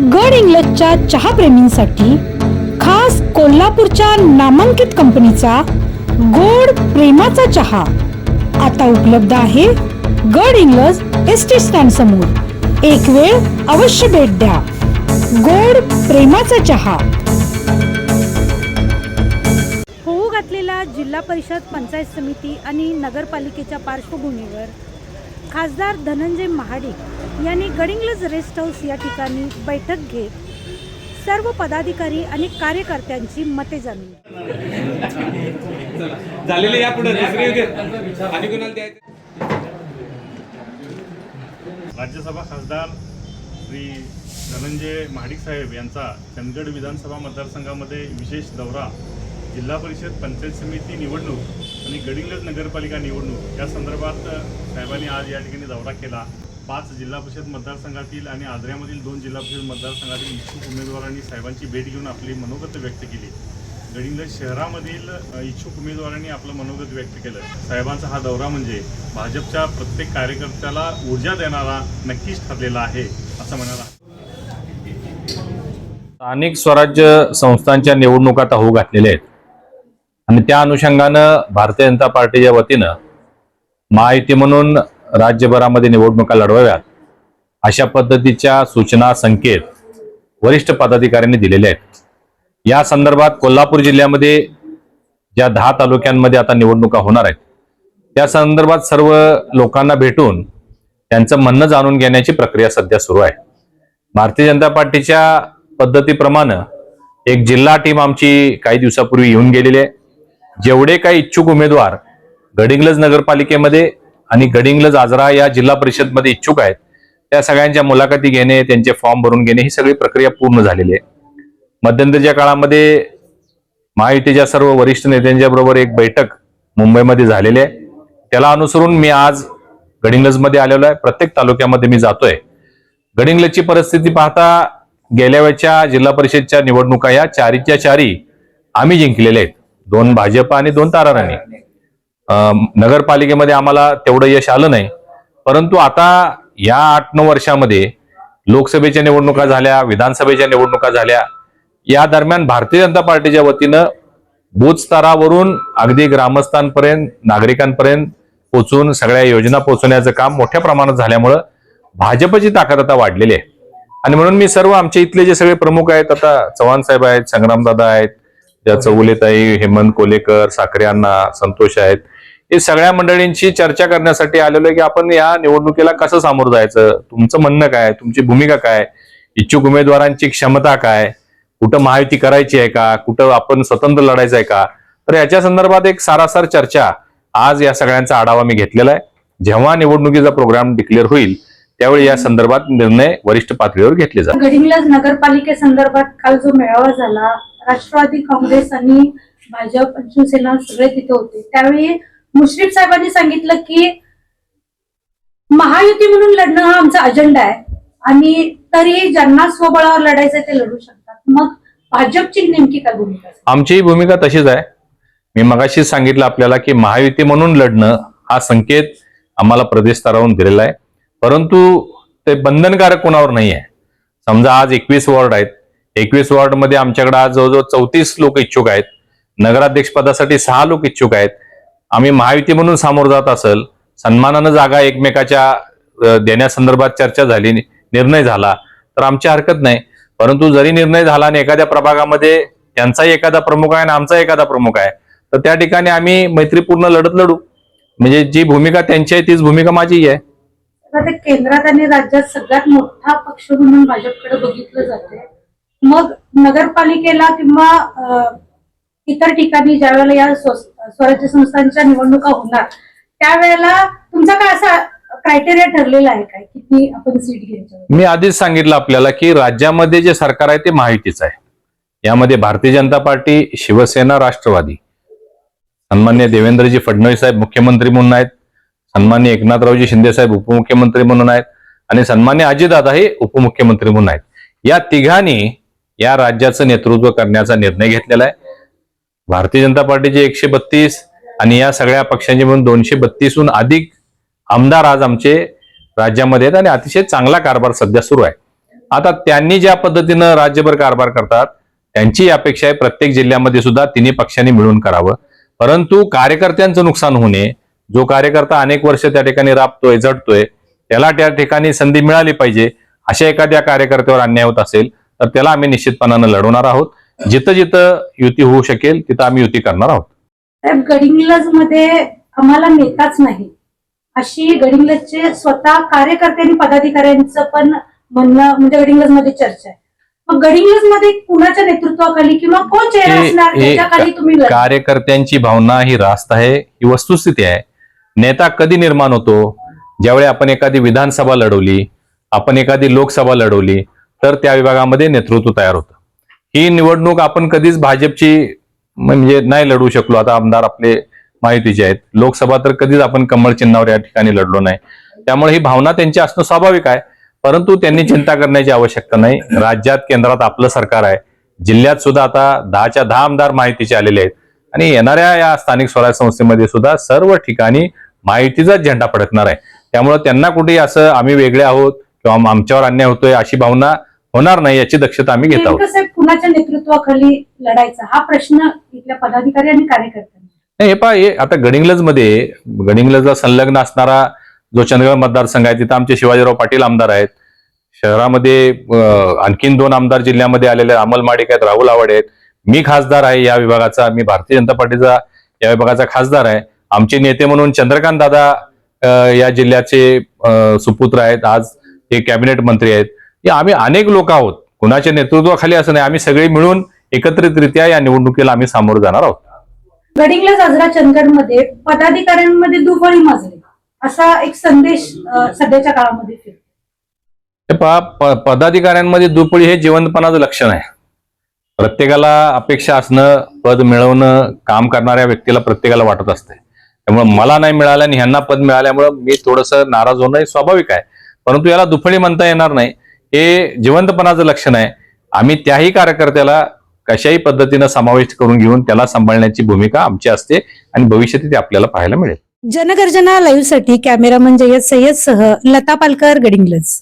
गड इंग्लजच्या चहाप्रेमींसाठी खास कोल्हापूरच्या नामांकित कंपनीचा गोड प्रेमाचा चहा आता उपलब्ध आहे गड इंग्लज एस टी स्टँड समोर. एक वेळ अवश्य भेट द्या. गोड प्रेमाचा चहा. होऊ घातलेला जिल्हा परिषद पंचायत समिती आणि नगरपालिकेच्या पार्श्वभूमीवर खासदार धनंजय महाडिक यांनी गडिंग्लज रेस्ट हाऊस या ठिकाणी बैठक घेत सर्व पदाधिकारी आणि कार्यकर्त्यांची मते जाणून झालेले राज्यसभा खासदार श्री धनंजय महाडिक साहेब यांचा चंदगड विधानसभा मतदारसंघामध्ये विशेष दौरा जिल्हा परिषद पंचायत समिती निवडणूक आणि गडिंग्लज नगरपालिका निवडणूक. या संदर्भात साहेबांनी आज या ठिकाणी दौरा केला. पाच जिल्हा परिषद मतदारसंघातील आणि आजऱ्यामधील दोन जिल्हा परिषद मतदारसंघातील इच्छुक उमेदवारांनी साहेबांची भेट घेऊन आपली मनोगत व्यक्त केली. गडिंग्लज शहरामधील इच्छुक उमेदवारांनी आपलं मनोगत व्यक्त केलं. साहेबांचा हा दौरा म्हणजे भाजपच्या प्रत्येक कार्यकर्त्याला ऊर्जा देणारा नक्कीच ठरलेला आहे असं म्हणाला स्थानिक स्वराज्य संस्थांच्या निवडणुका आता होऊ घातलेल्या आहेत. आणि त्या अनुषंगानं भारतीय जनता पार्टीच्या वतीनं महायुती म्हणून राज्यभरामध्ये निवडणुका लढवाव्यात अशा पद्धतीच्या सूचना संकेत वरिष्ठ पदाधिकाऱ्यांनी दिलेल्या आहेत. या संदर्भात कोल्हापूर जिल्ह्यामध्ये ज्या दहा तालुक्यांमध्ये आता निवडणुका होणार आहेत त्या संदर्भात सर्व लोकांना भेटून त्यांचं म्हणणं जाणून घेण्याची प्रक्रिया सध्या सुरू आहे. भारतीय जनता पार्टीच्या पद्धतीप्रमाणे एक जिल्हा टीम आमची काही दिवसापूर्वी येऊन गेलेली आहे. जेवढे काही इच्छुक उमेदवार गडिंग्लज नगरपालिकेमध्ये आणि गडिंग्लज आजरा या जिल्हा परिषदमध्ये इच्छुक आहेत त्या सगळ्यांच्या मुलाखती घेणे त्यांचे फॉर्म भरून घेणे ही सगळी प्रक्रिया पूर्ण झालेली आहे. मध्यंतरीच्या काळामध्ये महायुतीच्या सर्व वरिष्ठ नेत्यांच्या बरोबर एक बैठक मुंबईमध्ये झालेली आहे. त्याला अनुसरून मी आज गडिंग्लजमध्ये आलेलो आहे. प्रत्येक तालुक्यामध्ये मी जातोय. गडिंग्लजची परिस्थिती पाहता गेल्या वेळच्या जिल्हा परिषदच्या निवडणुका या चारीच्या चारी आम्ही जिंकलेल्या आहेत. दोन भाजप आणि दोन ताराराणी. नगरपालिकेमध्ये आम्हाला तेवढं यश आलं नाही. परंतु आता या आठ नऊ वर्षामध्ये लोकसभेच्या निवडणुका झाल्या विधानसभेच्या निवडणुका झाल्या. या दरम्यान भारतीय जनता पार्टीच्या वतीनं बूथ स्तरावरून अगदी ग्रामस्थांपर्यंत नागरिकांपर्यंत पोचून सगळ्या योजना पोचवण्याचं काम मोठ्या प्रमाणात झाल्यामुळं भाजपची ताकद आता वाढलेली आहे. आणि म्हणून मी सर्व आमच्या इथले जे सगळे प्रमुख आहेत आता चव्हाण साहेब आहेत संग्रामदादा आहेत ज्या चौलेताई हेमंत कोलेकर साखरे अण्णा संतोष आहेत हे सगळ्या मंडळींची चर्चा करण्यासाठी आलेलो आहे की आपण या निवडणुकीला कसं सामोरं जायचं? तुमचं म्हणणं काय तुमची भूमिका काय इच्छुक उमेदवारांची क्षमता काय कुठं महायुती करायची आहे का? कुठं आपण स्वतंत्र लढायचं आहे का? तर याच्या संदर्भात एक सारासार चर्चा आज या सगळ्यांचा आढावा मी घेतलेला आहे. जेव्हा निवडणुकीचा प्रोग्राम डिक्लेअर होईल त्यावेळी या संदर्भात निर्णय वरिष्ठ पातळीवर घेतले जातात गडिंग्लज नगरपालिकेसंदर्भात काल जो मेळावा झाला राष्ट्रवादी काँग्रेस आणि भाजप शिवसेना सगळे तिथे होते. त्यावेळी मुश्रीफ साहेबांनी सांगितलं की महायुती म्हणून लढणं हा आमचा अजेंडा आहे आणि तरी ज्यांना स्वबळावर लढायचं ते लढू शकतात. मग भाजपची नेमकी काय भूमिका आमची ही भूमिका तशीच आहे. मी मगाशीच सांगितलं आपल्याला की महायुती म्हणून लढणं हा संकेत आम्हाला प्रदेश स्तरावरून दिलेला आहे. परंतु ते बंधनकारक कोणावर नाही आहे समजा आज एकवीस वॉर्ड आहेत. एकवीस वॉर्डमध्ये आमच्याकडे आज जवळजवळ चौतीस लोक इच्छुक आहेत. नगराध्यक्ष पदासाठी सहा लोक इच्छुक आहेत. आम्ही महायुती म्हणून सामोर जात असेल सन्मानानं जागा एकमेकाच्या देण्यासंदर्भात चर्चा झाली निर्णय झाला तर आमची हरकत नाही. परंतु जरी निर्णय झाला आणि एखाद्या प्रभागामध्ये त्यांचाही एखादा प्रमुख आहे आणि आमचा एखादा प्रमुख आहे तर त्या ठिकाणी आम्ही मैत्रीपूर्ण लढत लढू. म्हणजे जी भूमिका त्यांची आहे तीच भूमिका माझी आहे. केंद्रात आणि राज्यात सगळ्यात मोठा पक्ष म्हणून भाजपकडे बघितलं जाते मग नगरपालिकेला किंवा इतर ठिकाणी ज्या वेळेला या स्वराज्य संस्थांच्या निवडणुका होणार त्यावेळेला तुमचा काय असा क्रायटेरिया ठरलेला आहे काय किती आपण सीट घ्यायचं? मी आधीच सांगितलं आपल्याला की राज्यामध्ये जे सरकार आहे ते महायुतीचं आहे. यामध्ये भारतीय जनता पार्टी शिवसेना राष्ट्रवादी. सन्मान्य देवेंद्रजी फडणवीस साहेब मुख्यमंत्री म्हणून आहेत. सन्मान्य एकनाथरावजी शिंदे साहेब उपमुख्यमंत्री म्हणून आहेत. आणि सन्मान्य अजितदादा हे उपमुख्यमंत्री म्हणून आहेत. या तिघांनी या राज्याचं नेतृत्व करण्याचा निर्णय घेतलेला आहे. भारतीय जनता पार्टीचे एकशे बत्तीस आणि या सगळ्या पक्षांचे म्हणून दोनशे बत्तीसहून अधिक आमदार आज आमचे राज्यामध्ये आहेत आणि अतिशय चांगला कारभार सध्या सुरू आहे. आता त्यांनी ज्या पद्धतीनं राज्यभर कारभार करतात त्यांची अपेक्षा आहे प्रत्येक जिल्ह्यामध्ये सुद्धा तिन्ही पक्षांनी मिळून करावं. परंतु कार्यकर्त्यांचं नुकसान होणे जो कार्यकर्ता अनेक वर्ष त्या ठिकाणी राबतोय जडतोय त्याला त्या ठिकाणी संधी मिळाली पाहिजे अशा एखाद्या कार्यकर्त्यावर अन्याय होत असेल तर त्याला आम्ही निश्चितपणानं लढवणार आहोत. जिथं जिथं युती होऊ शकेल तिथं आम्ही युती करणार आहोत. साहेब गडिंग्लजमध्ये आम्हाला नेताच नाही. अशी गडिंग्लजचे स्वतः कार्यकर्ते आणि पदाधिकाऱ्यांचं पण म्हणणं म्हणजे गडिंग्लजमध्ये चर्चा आहे. मग गडिंग्लजमध्ये कुणाच्या नेतृत्वाखाली किंवा कोण चेहरा हे- असणार? हे त्याच्याखाली तुम्ही लढा. कार्यकर्त्यांची भावना ही रास्त आहे ही वस्तुस्थिती आहे. नेता कधी निर्माण होतो? ज्यावेळी आपण एखादी विधानसभा लढवली आपण एखादी लोकसभा लढवली तर त्या विभागामध्ये नेतृत्व तयार होतं. ही निवडणूक आपण कधीच भाजपची म्हणजे नाही लढवू शकलो. आता आमदार आपले माहितीचे आहेत. लोकसभा तर कधीच आपण कमळ चिन्हावर या ठिकाणी लढलो नाही. त्यामुळे ही भावना त्यांची असणं स्वाभाविक आहे. परंतु त्यांनी चिंता करण्याची आवश्यकता नाही. राज्यात केंद्रात आपलं सरकार आहे. जिल्ह्यात सुद्धा आता दहाच्या दहा आमदार माहितीचे आलेले आहेत. आणि येणाऱ्या या स्थानिक स्वराज्य संस्थेमध्ये सुद्धा सर्व ठिकाणी माहितीचाच झेंडा फडकणार आहे. त्यामुळे त्यांना कुठेही असं आम्ही वेगळे आहोत किंवा आमच्यावर अन्याय होतोय अशी भावना होणार नाही याची दक्षता आम्ही घेत आहोत. कुणाच्या नेतृत्वाखाली लढायचा हा प्रश्न इथल्या पदाधिकारी आणि कार्यकर्त्यांना? नाही हे पहा हे आता गडिंग्लजमध्ये गडिंग्लजला संलग्न असणारा जो चंदगड मतदारसंघ आहे तिथं आमचे शिवाजीराव पाटील आमदार आहेत. शहरामध्ये आणखीन दोन आमदार जिल्ह्यामध्ये आलेले अमल माडिक आहेत राहुल आवाडे आहेत. मी खासदार आहे या विभागाचा मी भारतीय जनता पार्टीचा या विभागाचा खासदार आहे. आमचे नेते म्हणून चंद्रकांत दादा या जिल्ह्याचे सुपुत्र आहेत. आज ते कॅबिनेट मंत्री आहेत. हे आम्ही अनेक लोक आहोत. कुणाच्या नेतृत्वाखाली असं नाही आम्ही सगळे मिळून एकत्रितरित्या या निवडणुकीला आम्ही सामोरं जाणार आहोत. गडिंग्लज आजरा चंदगडमध्ये पदाधिकाऱ्यांमध्ये दुफळी माजली. असा एक संदेश सध्याच्या काळामध्ये पहा पदाधिकाऱ्यांमध्ये दुपळी हे जिवंतपणाचं लक्षण आहे. प्रत्येकाला अपेक्षा असणं पद मिळवणं काम करणाऱ्या व्यक्तीला प्रत्येकाला वाटत असते. त्यामुळे मला नाही मिळालं आणि ह्यांना पद मिळाल्यामुळे मी थोडंसं नाराज होणं हे स्वाभाविक आहे. परंतु याला दुफळी म्हणता येणार नाही. हे जिवंतपणाचं लक्षण आहे. आम्ही त्याही कार्यकर्त्याला कशाही पद्धतीनं समाविष्ट करून घेऊन त्याला सांभाळण्याची भूमिका आमची असते आणि भविष्यात ते आपल्याला पाहायला मिळेल. जनगर्जना लाईव्हसाठी कॅमेरामन जयत सय्यद सह लता पालकर गडिंगलज.